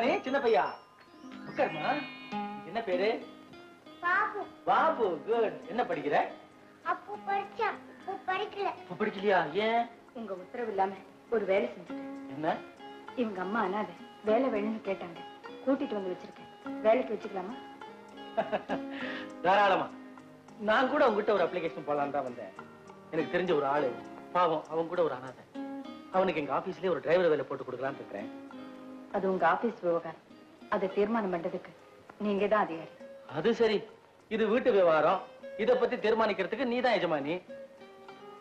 நீ சின்ன பையா? உட்காருமா. என்ன பேரு? பாபு. பாபு குட் என்ன படிக்கிற? அப்போ படிச்சா இப்போ படிக்கல. இப்ப படிக்கலையா? ஏன்? உங்க உத்தரவு இல்லாம ஒரு வேலை செஞ்சுட்டேன். என்ன? இவங்க அம்மா அனாதை வேலை வேணும்னு கேட்டாங்க. கூட்டிட்டு வந்து வச்சிருக்கேன். வேலைக்கு வச்சுக்கலாமா? தாராளமா. நான் கூட உங்ககிட்ட ஒரு அப்ளிகேஷன் போடலாம் தான் வந்தேன். எனக்கு தெரிஞ்ச ஒரு ஆளு பாவம் அவன் கூட ஒரு அனாதை. அவனுக்கு எங்க ஆபீஸ்லயே ஒரு டிரைவர் வேலை போட்டு கொடுக்கலாம்னு இருக்கிறேன். அது உங்க ஆபீஸ் விவகாரம். அதை தீர்மானம் பண்றதுக்கு நீங்க தான் அதிகாரி. அது சரி. இது வீட்டு விவகாரம். இத பத்தி தீர்மானிக்கிறதுக்கு நீ தான் எஜமானி.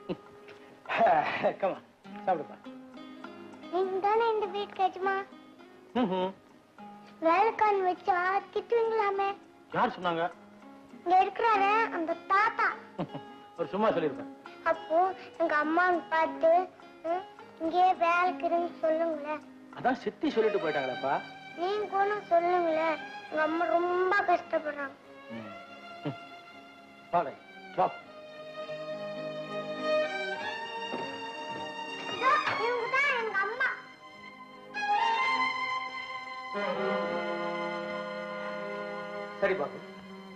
கமா சாப்பிடுப்பா. நீங்க தானே இந்த வீட்டுக்கு எஜமா? ம்ஹும். வேலைக்காரன் வச்சா திட்டுவீங்களாமே? யார் சொன்னாங்க? இங்க இருக்கிறாரு அந்த தாத்தா. ஒரு சும்மா சொல்லியிருப்பேன் அப்போ எங்க அம்மாவை பார்த்து ம், இங்கேயே வேலைக்கு இருன்னு சொல்லுங்களேன். அதான் சித்தி சொல்லிட்டு போயிட்டாங்களேப்பா. நீங்க கூட சொல்லுங்களேன். எங்க அம்மா ரொம்ப கஷ்டப்படுறாங்க. வா. அம்மா. சரி பாபு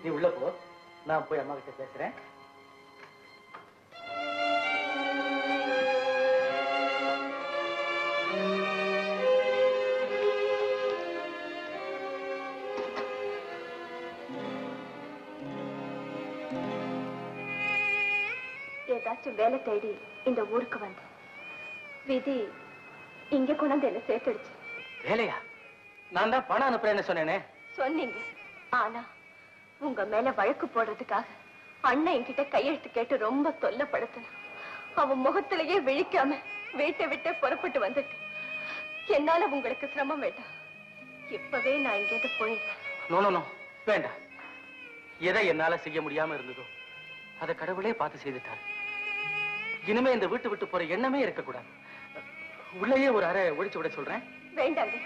நீ உள்ள போ. நான் போய் அம்மா கிட்ட பேசுறேன். ஏதாச்சும் வேலை தேடி இந்த ஊருக்கு வந்தேன். விதி இங்க கொண்டாந்து என்ன சேர்த்துடுச்சு. வேலையா? நான் தான் பணம் அனுப்புறேன்னு சொன்னேனே. சொன்னீங்க. ஆனா உங்க மேல வழக்கு போடுறதுக்காக அண்ணன் என்கிட்ட கையெழுத்து கேட்டு ரொம்ப தொல்லப்படுத்தினான். அவன் முகத்திலேயே விழிக்காம வீட்டை விட்டு புறப்பட்டு வந்துட்டு. என்னால உங்களுக்கு சிரமம் வேண்டாம். இப்பவே நான் இங்கேருந்து போயிடுறேன். No no no. வேண்டாம். எதை என்னால செய்ய முடியாம இருந்ததோ அதை கடவுளே பார்த்து செய்துட்டார். இனிமே இந்த வீட்டு விட்டு போற எண்ணமே இருக்கக்கூடாது. உள்ளேயே ஒரு அறை ஒழிச்சு விட சொல்றேன். வேண்டாங்க.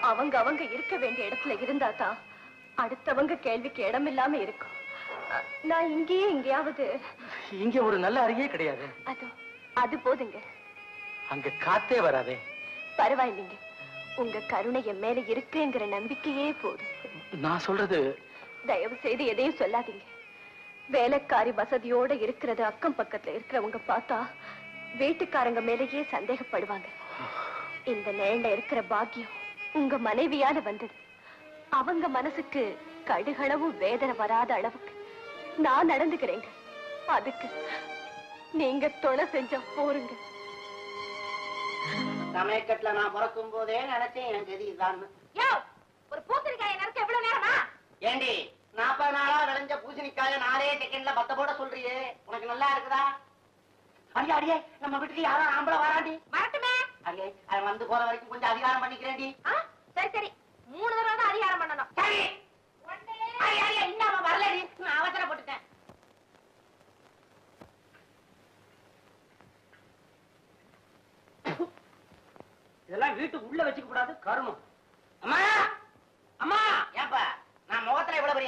அவங்க அவங்க இருக்க வேண்டிய இடத்துல இருந்தா தான் அடுத்தவங்க கேள்விக்கு இடம் இல்லாம இருக்கும். நான் இங்கேயே எங்கேயாவது இங்க ஒரு நல்ல அறையே கிடையாது. அதோ அது போதுங்க. அங்க காத்தே வராதே. பரவாயில்லைங்க. உங்க கருணை என் மேல இருக்குங்கிற நம்பிக்கையே போதும். நான் சொல்றது தயவு செய்து எதையும் சொல்லாதீங்க. வேலைக்காரி வசதியோட இருக்கிறது அக்கம் பக்கத்துல இருக்கிறவங்க பார்த்தா வீட்டுக்காரங்க மேலேயே சந்தேகப்படுவாங்க. இந்த நிழல்ல இருக்கிற பாக்கியம் உங்க மனைவியால வந்தது. அவங்க மனசுக்கு கடுகளவும் வேதனை வராத அளவுக்கு நான் நடந்துக்கிறேங்க. அதுக்கு நீங்க தொலை செஞ்சா போருங்க. சமயக்கட்டுல நான் பிறக்கும் போதே நினைச்சேன் என் கதி இதான் ஒரு பூசணிக்காயை நறுக்க எவ்வளவு நேரமா? ஏண்டி நாற்பது நாளா விளைஞ்ச பூசணிக்காய நாலே செகண்ட்ல பத்த போட சொல்றியே. உனக்கு நல்லா இருக்குதா? அடியே அடியே நம்ம வீட்டுக்கு யாரும் ஆம்பளை வராண்டி. வரட்டுமே. அடியே அவன் வந்து போற வரைக்கும் கொஞ்சம் அதிகாரம் பண்ணிக்கிறேன்டி. சரி சரி. மூணு தடவை தான் அதிகாரம் பண்ணணும். சரி. அடியே அடியே இன்னும் அவன் வரலடி. நான் அவசரப்பட்டுட்டேன். இதெல்லாம் வீட்டுக்கு உள்ள வச்சுக்க கூடாது கருமம். அம்மா!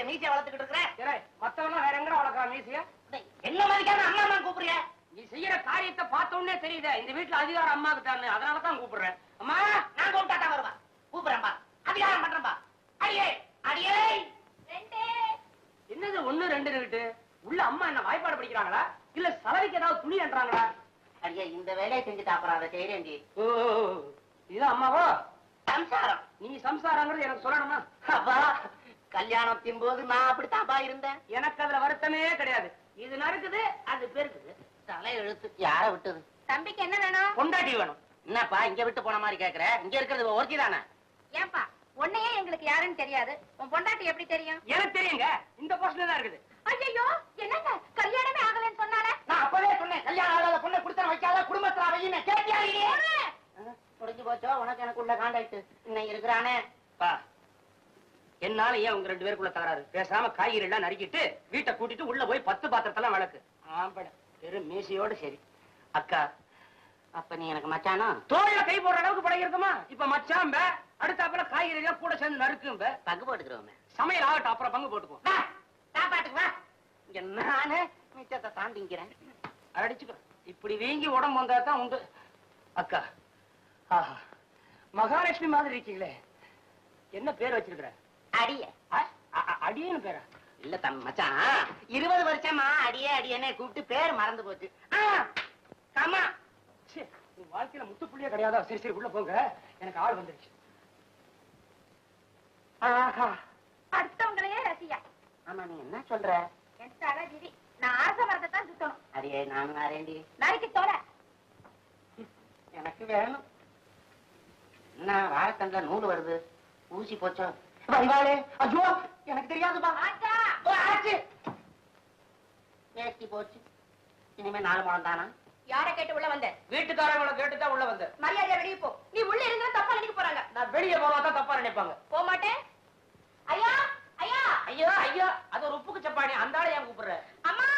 பெரிய மீசையை வளர்த்துக்கிட்டு இருக்கிறேன் சரி மத்தவங்க வேற எங்கடா வளர்க்கா மீசிய? என்ன மாதிரிக்கான அம்மா அம்மா கூப்பிடுறிய நீ செய்யற காரியத்தை பார்த்த உடனே தெரியுதே இந்த வீட்டுல அதிகாரம் அம்மாக்கு தானே அதனால தான் கூப்பிடுறேன். அம்மா! நான் கூப்பிட்டா தான் வருவா கூப்பிடுறேன்பா அதிகாரம் பண்றேன்பா அடியே அடியே! என்னது ஒண்ணு ரெண்டு கிட்டு உள்ள அம்மா என்ன வாய்ப்பாடு படிக்கிறாங்களா? இல்ல சலவைக்கு ஏதாவது துணி என்றாங்களா அடியே இந்த வேலையை செஞ்சுட்டு அப்புறம் அதை செய்யறேன்டி ஓ. இதுதான் அம்மாவோ? சம்சாரம். நீ சம்சாரங்கிறது எனக்கு சொல்லணுமா? அப்பா கல்யாணத்தின் போது நான் அப்படித்தான்ப்பா இருந்தேன். எனக்கு அதுல வருத்தமே கிடையாது. இது நடக்குது அது பெருக்குது தலை எழுத்து யார விட்டது? தம்பிக்கு என்ன வேணும்? பொண்டாட்டி வேணும். என்னப்பா இங்க விட்டு போன மாதிரி கேக்குற? இங்க இருக்கிறது ஒருத்தி தானே? ஏன்பா உன்னையே எங்களுக்கு யாருன்னு தெரியாது. உன் பொண்டாட்டி எப்படி தெரியும்? எனக்கு தெரியுங்க. இந்த போஸ்ட்ல தான் இருக்குது. ஐயோ என்னங்க? கல்யாணமே ஆகலன்னு சொன்னாலே? நான் அப்பவே சொன்னேன். கல்யாணம் ஆகாத பொண்ணை குடுத்தன வைக்காத குடும்பத்துல அவையின கேட்டியா முடிஞ்சு போச்சோ? உனக்கு எனக்கு உள்ள காண்டாக்ட். இன்னும் இருக்கிறானே? பா. என்னால ஏன் உங்க ரெண்டு பேருக்குள்ள தகராறு? பேசாம காய்கறி எல்லாம் நறுக்கிட்டு வீட்டை கூட்டிட்டு உள்ள போய் பத்து பாத்திரத்தெல்லாம் விளக்கு. ஆம்பட பெரும் மீசையோட சரி. அக்கா அப்ப நீ எனக்கு மச்சானா? தோல்ல கை போடுற அளவுக்கு பழகிருக்குமா இப்ப மச்சாம்ப அடுத்தாப்புல காய்கறி எல்லாம் கூட சேர்ந்து நறுக்கும்ப பங்கு போட்டுக்கிறோமே. சமையல் ஆகட்டும் அப்புறம் பங்கு போட்டுக்குவோம். சாப்பாட்டுக்கு வா இங்க நானு மிச்சத்தை தாண்டிங்கிறேன். அடிச்சுக்கோ. இப்படி வீங்கி உடம்பு வந்தா தான் உண்டு. அக்கா ஆஹா. மகாலட்சுமி மாதிரி இருக்கீங்களே. என்ன பேர் வச்சிருக்கிற? அடிய. அடியேன்னு பேரா? இல்ல தம் மச்சான். இருபது வருஷமா அடியே அடியேன்னு கூப்பிட்டு பேர் மறந்து போச்சு. ஆ, கமா. ச்சே, உன் வாழ்க்கையில முத்துப்புள்ளியே கிடையாதா? சரி சரி உள்ள போங்க. எனக்கு ஆள் வந்துருச்சு. ஆஹா. அடுத்தவங்களையே ரசியா. ஆமா நீ என்ன சொல்ற? என் தலை விதி. நான் ஆசை மரத்தை தான் சுத்தணும். அடியே நானும் வரேன்டி நறுக்கி தோல. எனக்கு வேணும். என்ன வாழைத்தண்டுல நூல் வருது. ஊசி போச்சோ? வந்தாளே ஐயோ எனக்கு தெரியாதுப்பா. ஆச்சா! ஓ, ஆச்சு. வேஷ்டி போச்சு. இனிமே நாலு தானா? யாரை கேட்டு உள்ள வந்த? வீட்டுக்காரங்களை கேட்டுதான் உள்ள வந்தேன் மரியாதை வெளியே போ. நீ உள்ள இருந்தா தப்பா நினைக்க போறாங்க. நான் வெளியே போனா தான் தப்பா நினைப்பாங்க. போக மாட்டேன். ஐயா ஐயா. ஐயோ ஐயோ அது ஒரு உப்புக்கு சப்பாணி அந்த ஆளை ஏன் கூப்பிடுற? அம்மா!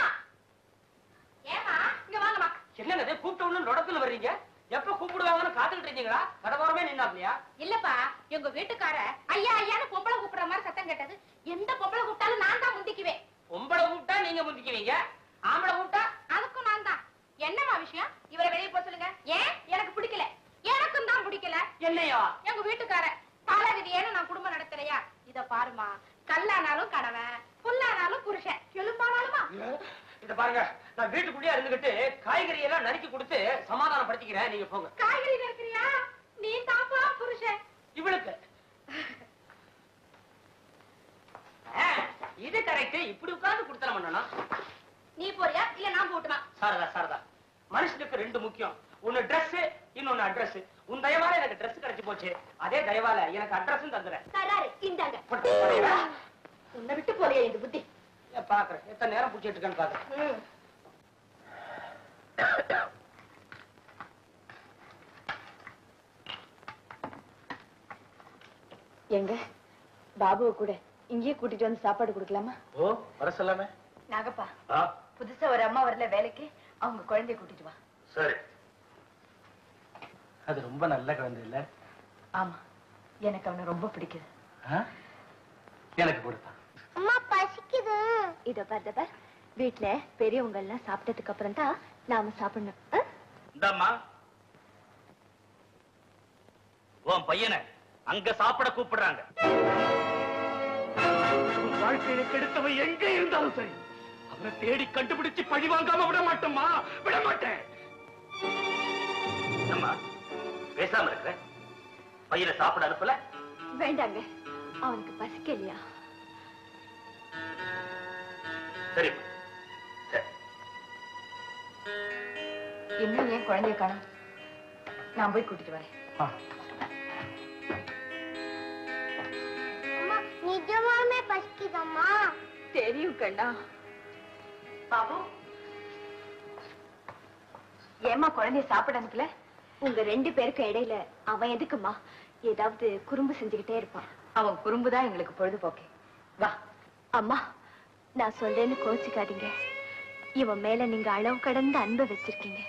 ஏமா இங்க வாங்கம்மா. என்னது கூப்பிட்ட உடனே லொடத்துல வர்றீங்க? எப்ப கூப்பிடுவாங்கன்னு காத்துக்கிட்டு இருக்கீங்களா? கடவோரமே நின்னாப்லையா? இல்லப்பா எங்க வீட்டுக்கார ஐயா ஐயான்னு பொம்பளை கூப்பிடுற மாதிரி சத்தம் கேட்டது. எந்த பொம்பளை கூப்பிட்டாலும் நான் தான் முந்திக்குவேன். பொம்பளை கூப்பிட்டா நீங்க முந்திக்குவீங்க ஆம்பளை கூப்பிட்டா அதுக்கும் நான் தான் என்னம்மா விஷயம் இவரை வெளியே போக சொல்லுங்க ஏன் எனக்கு பிடிக்கல எனக்கும் தான் பிடிக்கல என்னையா எங்க வீட்டுக்கார பல விதியேன்னு நான் குடும்பம் நடத்துறையா இத பாருமா கல்லானாலும் கணவன் புல்லானாலும் புருஷன் எலும்பானாலுமா இத பாருங்க நான் வீட்டுக்குள்ளேயே இருந்துகிட்டு காய்கறி எல்லாம் நறுக்கி கொடுத்து சமாதானப்படுத்திக்கிறேன் நீங்க போங்க. காய்கறி இருக்கிறியா நீ தாப்பா புருஷன். இவளுக்கு. இது கரெக்ட் இப்படி உட்கார்ந்து கொடுத்தன பண்ணணும் நீ போறியா? இல்ல நான் போட்டுமா? சாரதா சாரதா. மனுஷனுக்கு ரெண்டு முக்கியம். ஒன்னு Dress இன்னொன்னு அட்ரஸ் உன் தயவால எனக்கு Dress கிடைச்சு போச்சு. அதே தயவால எனக்கு அட்ரஸும் தந்துறேன். தராரு இந்தாங்க. உன்னை விட்டு போறியா இந்த புத்தி? பாக்குறேன். எத்தனை நேரம் பிடிச்சிட்டு இருக்கேன்னு பாக்குறேன். எங்க? பாபுவை கூட இங்கேயே கூட்டிட்டு வந்து சாப்பாடு கொடுக்கலாமா? ஓ வர சொல்லாமே? நாகப்பா புதுசா ஒரு அம்மா வரல வேலைக்கு அவங்க குழந்தைய கூட்டிட்டு வா. சரி. அது ரொம்ப நல்ல குழந்தை இல்ல? ஆமா எனக்கு அவனை ரொம்ப பிடிக்குது? எனக்கு கொடுத்தான் அம்மா பசிக்குது. இதோ பாரு பார். வீட்டுல பெரியவங்க எல்லாம் சாப்பிட்டதுக்கு அப்புறம் தான் நாம சாப்பிடணும்? இந்தாம்மா. உன் பையனை அங்க சாப்பிட கூப்பிடுறாங்க. உன் வாழ்க்கையில கெடுத்தவன் எங்க இருந்தாலும் சரி அவனை தேடி கண்டுபிடிச்சு பழி வாங்காம விட மாட்டோமா விட மாட்டேன். அம்மா பேசாம இருக்கிற பையனை சாப்பிட அனுப்பல? வேண்டாங்க. அவனுக்கு பசிக்கலையா? சரிம்மா. சரி இன்னும் ஏன் குழந்தைய காணும்? நான் போய் கூட்டிட்டு வரேன். பசிக்குதம்மா? தெரியும் கண்ணா. பாபு ஏமா குழந்தைய சாப்பிட அனுப்பல? உங்க ரெண்டு பேருக்கு இடையில அவன் எதுக்குமா ஏதாவது குறும்பு செஞ்சுக்கிட்டே இருப்பான். அவன் குறும்புதான் எங்களுக்கு பொழுதுபோக்கு. வா. அம்மா நான் சொல்றேன்னு கோச்சிக்காதீங்க. இவன் மேல நீங்க அளவு கடந்த அன்பை வச்சிருக்கீங்க.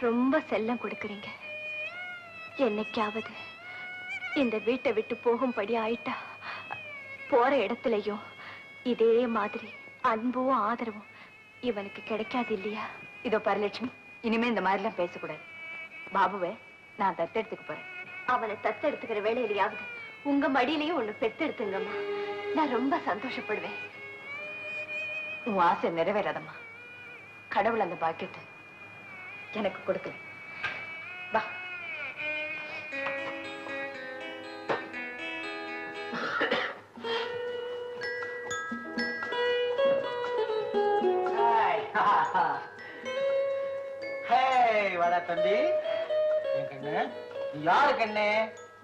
ரொம்ப செல்லம் கொடுக்கறீங்க. என்னைக்காவது இந்த வீட்டை விட்டு போகும்படி ஆயிட்டா போற இடத்துலயும் இதே மாதிரி அன்பும் ஆதரவும் இவனுக்கு கிடைக்காது இல்லையா? இதோ பரலட்சுமி இனிமே இந்த மாதிரி எல்லாம் பேசக்கூடாது. பாபுவை நான் தத்தெடுத்துக்க போறேன். அவனை தத்தெடுத்துக்கிற வேலையிலயாவது உங்க மடியிலயும் ஒண்ணு பெத்தெடுத்துங்கம்மா. நான் ரொம்ப சந்தோஷப்படுவேன். உன் ஆசை நிறைவேறாதம்மா. கடவுள் அந்த பாக்கியத்தை எனக்கு கொடுக்கல வா. ஹே வாடா தம்பி என் கண்ணு. யாரு கண்ணு?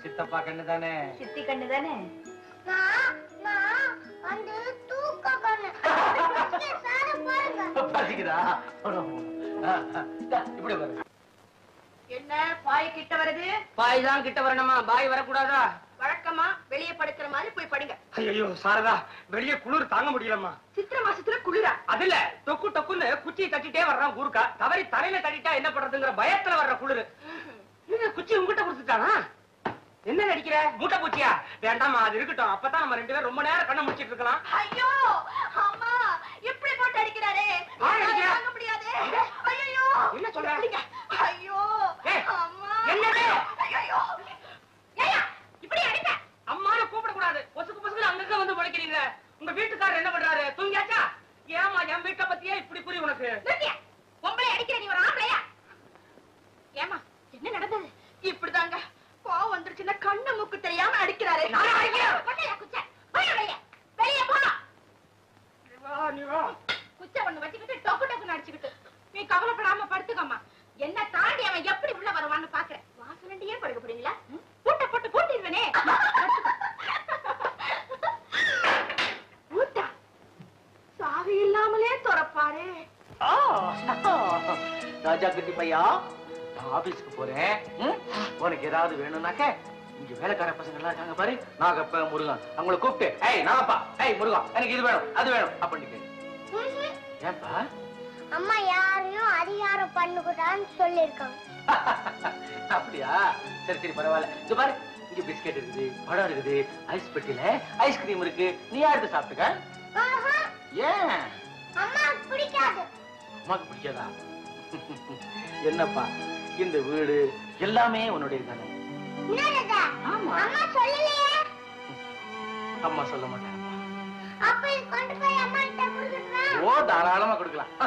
சித்தப்பா கண்ணு தானே சித்தி கண்ணு தானே இப்படி என்ன பாய் கிட்ட வருது பாய் தான் கிட்ட வரணுமா? பாய் வரக்கூடாதா? வழக்கமா வெளியே படுக்கிற மாதிரி போய் படுங்க. ஐயோ சாரதா வெளியே குளிர் தாங்க முடியலம்மா. சித்திர மாசத்துல குளிரா? அதுல டொக்கு டொக்குன்னு குச்சியை தட்டிட்டே வர்றான் ஊருக்கா. தவறி தலையில தட்டிட்டா என்ன பண்றதுங்கிற பயத்துல வர்ற குளிரு. குச்சி உங்ககிட்ட கொடுத்துட்டானா? என்ன நடிக்கிற? மூட்டை பூச்சியா? வேண்டாமா அது இருக்கட்டும். அப்பதான் நம்ம ரெண்டு பேரும் ரொம்ப நேரம் கண்ணை முடிச்சிட்டு இருக்கலாம். ஐயோ தாங்க முடியாது. ஐயோ என்ன சொல்ற? ஐயோ. ஏய், அம்மா. என்னது? ஐயோ ஏயா இப்படி அடிக்க அம்மான்னு கூப்பிட குலைக்கிறீங்க உங்க வீட்டுக்காரர் என்ன பண்றாரு? தூங்கியாச்சா? ஏமா என் வீட்டை பத்தியே இப்படி புரி உனக்கு? பொம்பளை அடிக்கிற நீ ஒரு ஆம்பளையா? ஏமா என்ன நடந்தது? இப்படிதாங்க. கோவம் வந்துருச்சுன்னா கண்ணு மூக்கு தெரியாம அடிக்கிறாரு. நானா அடிக்கிறேன்? வெளிய நீ வா. குச்சை ஒண்ணு வச்சுக்கிட்டு டொக்கு நீ கவலைப்படாம படுத்துக்கம்மா. என்ன தாண்டி அவன் எப்படி உள்ள வருவான்னு பாக்குறேன். வாசலண்டியே படுக்க போறீங்களா? ம்? பூட்ட போட்டு பூட்டிடுவேனே. பூட்டா சாவி இல்லாமலே துறப்பாரு. ராஜா கட்டி பையா ஆபீஸ்க்கு போறேன்? உனக்கு ஏதாவது வேணும்னாக்க இங்க வேலைக்கார பசங்க எல்லாம் இருக்காங்க பாரு. நாகப்ப முருகன் அவங்கள கூப்பிட்டு ஏய் நாகப்பா ஏய் முருகன் எனக்கு இது வேணும் அது வேணும் அப்படின்னு. ஏன்பா அம்மா யாரையும் அதிகாரம் பண்ணுக்கூடாதுன்னு சொல்லியிருக்காங்க. அப்படியா? சரி சரி பரவாயில்ல. இது பாரு இங்க பிஸ்கெட் இருக்குது பழம் இருக்குது ஐஸ் பெட்டியில ஐஸ்கிரீம் இருக்கு. நீ யாருக்கு சாப்பிட்டுக்க? ஏன்? அம்மாவுக்கு பிடிக்காது. அம்மாக்கு பிடிக்காதா? என்னப்பா இந்த வீடு எல்லாமே உன்னுடைய தானே அம்மா சொல்ல மாட்டேன் ஓ தாராளமா கொடுக்கலாம். ஆ,